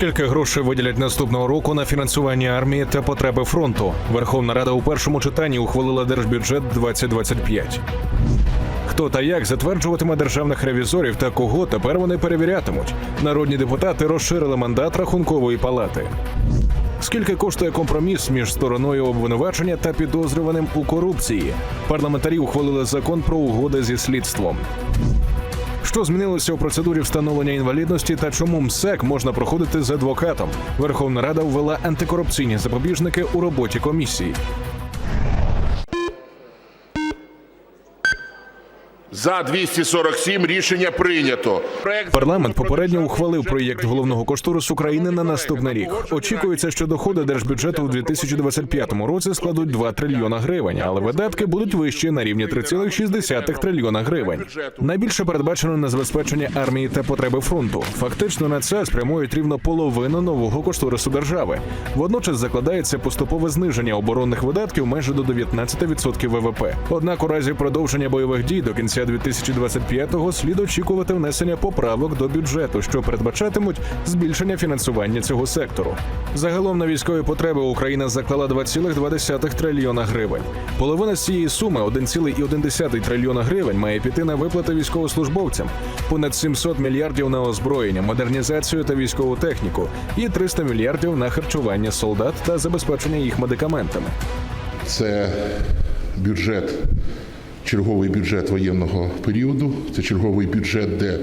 Скільки грошей виділять наступного року на фінансування армії та потреби фронту? Верховна Рада у першому читанні ухвалила держбюджет 2025. Хто та як затверджуватиме державних ревізорів та кого тепер вони перевірятимуть? Народні депутати розширили мандат рахункової палати. Скільки коштує компроміс між стороною обвинувачення та підозрюваним у корупції? Парламентарі ухвалили закон про угоди зі слідством. Що змінилося у процедурі встановлення інвалідності та чому МСЕК можна проходити з адвокатом? Верховна Рада ввела антикорупційні запобіжники у роботі комісії. За 247 рішення прийнято. Парламент попередньо ухвалив проєкт головного кошторису України на наступний рік. Очікується, що доходи держбюджету у 2025 році складуть 2 трильйона гривень, але видатки будуть вищі на рівні 3,6 трильйона гривень. Найбільше передбачено на забезпечення армії та потреби фронту. Фактично на це спрямують рівно половину нового кошторису держави. Водночас закладається поступове зниження оборонних видатків майже до 19% ВВП. Однак у разі продовження бойових дій до кінця 2025-го слід очікувати внесення поправок до бюджету, що передбачатимуть збільшення фінансування цього сектору. Загалом на військові потреби Україна заклала 2,2 трильйона гривень. Половина з цієї суми 1,1 трильйона гривень має піти на виплати військовослужбовцям, понад 700 мільярдів на озброєння, модернізацію та військову техніку, і 300 мільярдів на харчування солдат та забезпечення їх медикаментами. Це бюджет, черговий бюджет воєнного періоду. Це черговий бюджет, де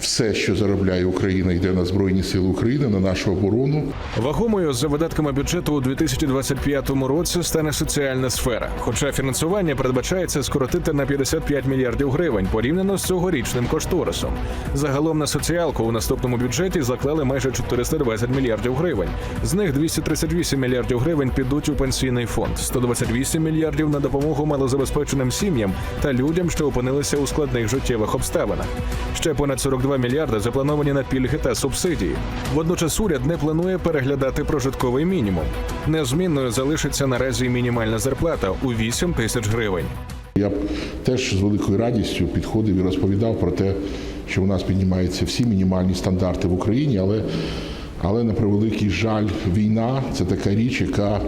все, що заробляє Україна, йде на Збройні Сили України, на нашу оборону. Вагомою за видатками бюджету у 2025 році стане соціальна сфера. Хоча фінансування передбачається скоротити на 55 мільярдів гривень порівняно з цьогорічним кошторисом. Загалом на соціалку у наступному бюджеті заклали майже 420 мільярдів гривень. З них 238 мільярдів гривень підуть у пенсійний фонд, 128 мільярдів на допомогу малозабезпеченим сім'ям та людям, що опинилися у складних життєвих обставинах. Ще понад 42 мільярди заплановані на пільги та субсидії. Водночас уряд не планує переглядати прожитковий мінімум. Незмінною залишиться наразі мінімальна зарплата у 8 тисяч гривень. Я теж з великою радістю підходив і розповідав про те, що у нас піднімаються всі мінімальні стандарти в Україні, але, але на превеликий жаль, війна це така річ, яка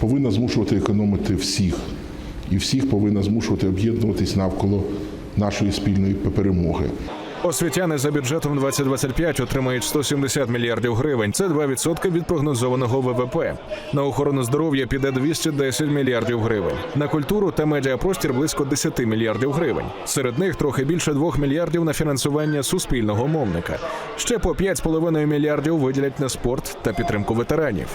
повинна змушувати економити всіх, і всіх повинна змушувати об'єднуватись навколо нашої спільної перемоги. Освітяни за бюджетом 2025 отримають 170 мільярдів гривень. Це 2% від прогнозованого ВВП. На охорону здоров'я піде 210 мільярдів гривень. На культуру та медіапростір близько 10 мільярдів гривень. Серед них трохи більше 2 мільярдів на фінансування суспільного мовника. Ще по 5,5 мільярдів виділять на спорт та підтримку ветеранів.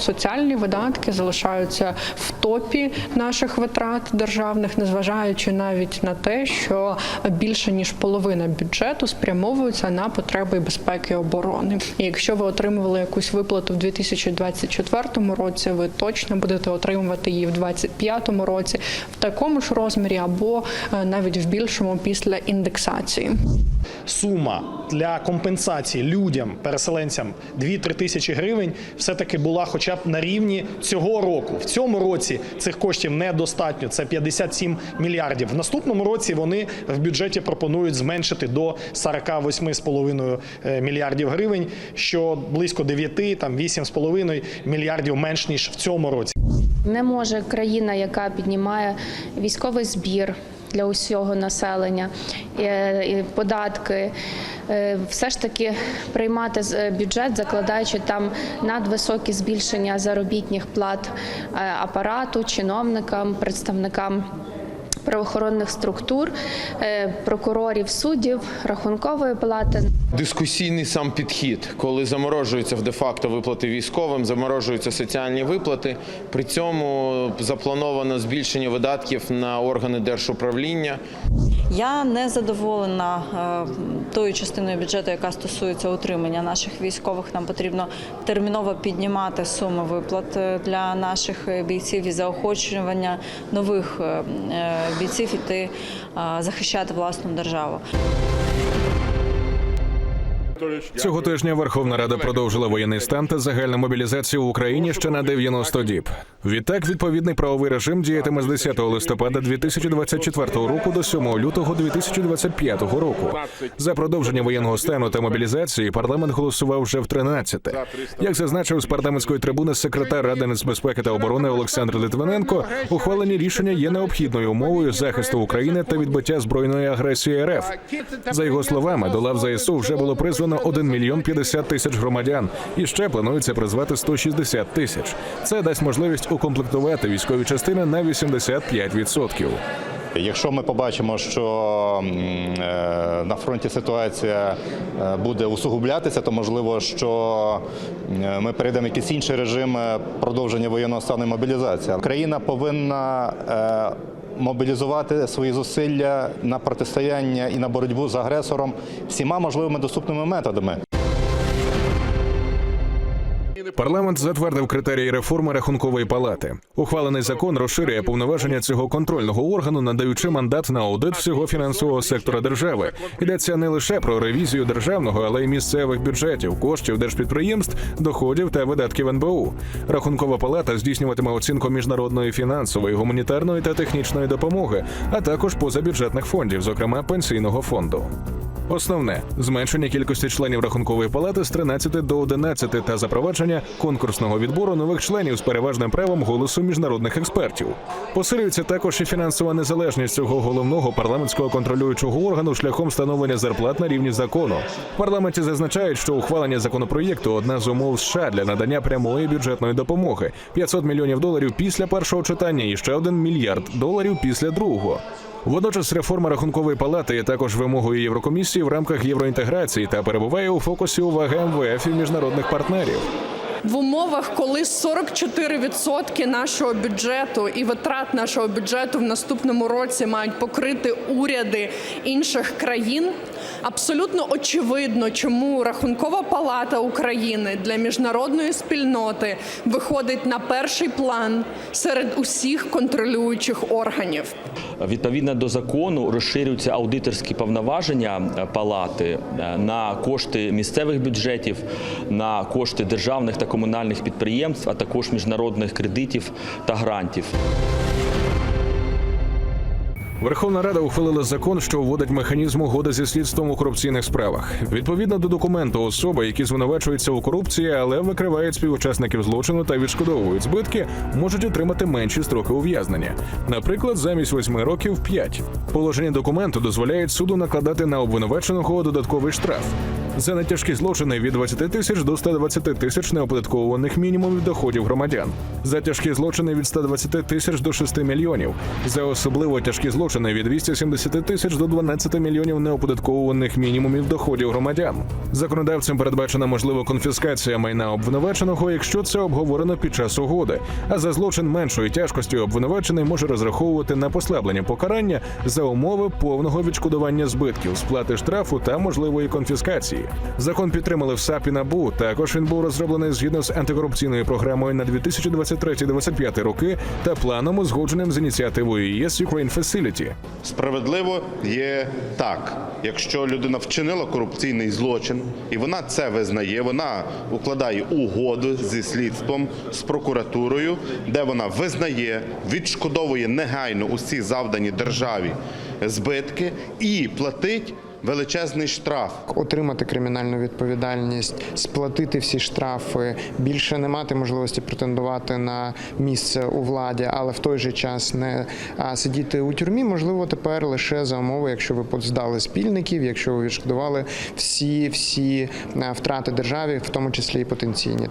Соціальні видатки залишаються в топі наших витрат державних, незважаючи навіть на те, що більше ніж половина бюджету спрямовується на потреби безпеки і оборони. І якщо ви отримували якусь виплату в 2024 році, ви точно будете отримувати її в 2025 році в такому ж розмірі або е, навіть в більшому після індексації. сума для компенсації людям, переселенцям 2-3 тисячі гривень, все-таки була хоча б на рівні цього року. В цьому році цих коштів недостатньо. Це 57 мільярдів. В наступному році вони в бюджеті пропонують зменшити до 48,5 е, мільярдів гривень, що близько 9, там 8,5 мільярдів менш ніж в цьому році. Не може країна, яка піднімає військовий збір для усього населення, е, і податки, е, все ж таки приймати е, бюджет, закладаючи там надвисокі збільшення заробітних плат е, апарату, чиновникам, представникам. Правоохоронних структур, е, прокурорів, суддів, рахункової палати. Дискусійний сам підхід, коли заморожуються в де-факто виплати військовим, заморожуються соціальні виплати. При цьому заплановано збільшення видатків на органи держуправління. Я не задоволена е, тою частиною бюджету, яка стосується утримання наших військових. Нам потрібно терміново піднімати суми виплат е, для наших бійців і заохочування нових бійців іти захищати власну державу. Цього тижня Верховна Рада продовжила воєнний стан та загальну мобілізацію в Україні ще на 90 діб. Відтак, відповідний правовий режим діятиме з 10 листопада 2024 року до 7 лютого 2025 року. За продовження воєнного стану та мобілізації парламент голосував вже в 13-те. Як зазначив з парламентської трибуни секретар Ради нацбезпеки та оборони Олександр Литвиненко, ухвалені рішення є необхідною умовою захисту України та відбиття збройної агресії РФ. За його словами, до лав ЗСУ вже було призвано 1 мільйон 50 тисяч громадян, і ще планується призвати 160 тисяч. Це дасть можливість укомплектувати військові частини на 85%. Якщо ми побачимо, що е, на фронті ситуація е, буде усугублятися, то можливо, що е, ми перейдемо в якийсь інший режим продовження воєнного стану і мобілізації. Країна повинна мобілізувати свої зусилля на протистояння і на боротьбу з агресором всіма можливими доступними методами. Парламент затвердив критерії реформи рахункової палати. Ухвалений закон розширює повноваження цього контрольного органу, надаючи мандат на аудит всього фінансового сектора держави. Йдеться не лише про ревізію державного, але й місцевих бюджетів, коштів держпідприємств, доходів та видатків НБУ. Рахункова палата здійснюватиме оцінку міжнародної фінансової, гуманітарної та технічної допомоги, а також позабюджетних фондів, зокрема пенсійного фонду. Основне зменшення кількості членів рахункової палати з 13 до 11 та запровадження конкурсного відбору нових членів з переважним правом голосу міжнародних експертів. Посилюється також і фінансова незалежність цього головного парламентського контролюючого органу шляхом встановлення зарплат на рівні закону. В парламенті зазначають, що ухвалення законопроєкту одна з умов США для надання прямої бюджетної допомоги 500 мільйонів доларів після першого читання і ще один мільярд доларів після другого. Водночас реформа рахункової палати є також вимогою Єврокомісії в рамках євроінтеграції та перебуває у фокусі уваги МВФ і міжнародних партнерів. В умовах, коли 44% нашого бюджету і витрат нашого бюджету в наступному році мають покрити уряди інших країн, абсолютно очевидно, чому Рахункова палата України для міжнародної спільноти виходить на перший план серед усіх контролюючих органів. Відповідно до закону розширюються аудиторські повноваження е, палати е, на кошти місцевих бюджетів, на кошти державних та комунальних підприємств, а також міжнародних кредитів та грантів. Верховна Рада ухвалила закон, що вводить механізм угоди зі слідством у корупційних справах. Відповідно до документу, особи, які звинувачуються у корупції, але викривають співучасників злочину та відшкодовують збитки, можуть отримати менші строки ув'язнення. Наприклад, замість восьми років п'ять. Положення документу дозволяють суду накладати на обвинуваченого додатковий штраф. За нетяжкі злочини від 20 тисяч до 120 тисяч неоподаткованих мінімумів доходів громадян. За тяжкі злочини від 120 тисяч до 6 мільйонів. За особливо тяжкі злочини від 270 тисяч до 12 мільйонів неоподаткованих мінімумів доходів громадян. Законодавцем передбачена можлива конфіскація майна обвинуваченого, якщо це обговорено під час угоди. А за злочин меншої тяжкості обвинувачений може розраховувати на послаблення покарання за умови повного відшкодування збитків, сплати штрафу та можливої конфіскації. Закон підтримали в САП НАБУ. Також він був розроблений згідно з антикорупційною програмою на 2023-2025 роки та планом узгодженим з ініціативою ЄС Ukraine Facility. Справедливо є так, якщо людина вчинила корупційний злочин і вона це визнає, вона укладає угоду зі слідством, з прокуратурою, де вона визнає, відшкодовує негайно усі завдані державі збитки і платить величезний штраф. отримати кримінальну відповідальність, сплатити всі штрафи, більше не мати можливості претендувати на місце у владі, але в той же час не сидіти у тюрмі, можливо, тепер лише за умови, якщо ви здали спільників, якщо ви відшкодували всі всі втрати державі, в тому числі і потенційні.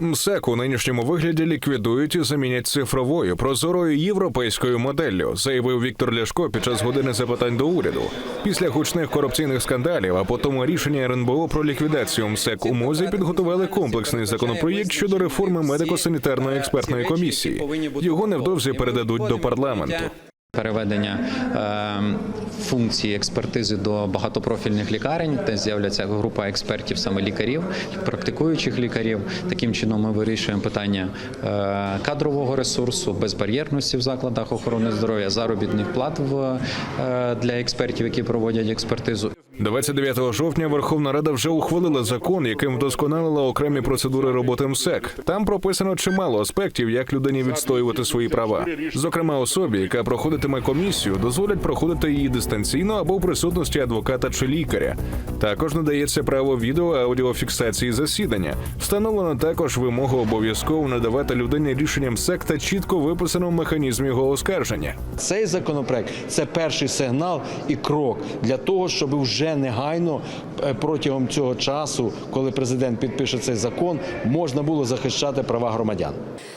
МСЕК у нинішньому вигляді ліквідують і замінять цифровою прозорою європейською моделлю, заявив Віктор Ляшко під час години запитань до уряду. Після гучних корупційних скандалів, а потім рішення РНБО про ліквідацію МСЕК у МОЗі підготували комплексний законопроєкт щодо реформи медико-санітарної експертної комісії. Його невдовзі передадуть до парламенту. Переведення е, функції експертизи до багатопрофільних лікарень, де з'являться група експертів, саме лікарів, практикуючих лікарів. Таким чином ми вирішуємо питання е, кадрового ресурсу, безбар'єрності в закладах охорони здоров'я, заробітних плат е, для експертів, які проводять експертизу. 29 жовтня Верховна Рада вже ухвалила закон, яким вдосконалила окремі процедури роботи МСЕК. Там прописано чимало аспектів, як людині відстоювати свої права. Зокрема, особі, яка проходитиме комісію, дозволять проходити її дистанційно або в присутності адвоката чи лікаря. Також надається право відео аудіофіксації засідання. Встановлено також вимогу обов'язково надавати людині рішення МСЕК та чітко виписано механізм його оскарження. Цей законопроект це перший сигнал і крок для того, щоб вже негайно е, протягом цього часу, коли президент підпише цей закон, можна було захищати права громадян.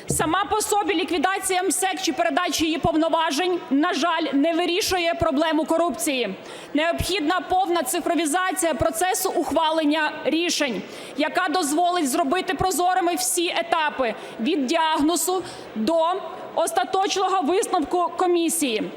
Сама по собі ліквідація МСЕК чи передача її повноважень, на жаль, не вирішує проблему корупції. Необхідна повна цифровізація процесу ухвалення рішень, яка дозволить зробити прозорими всі етапи від діагнозу до остаточного висновку комісії.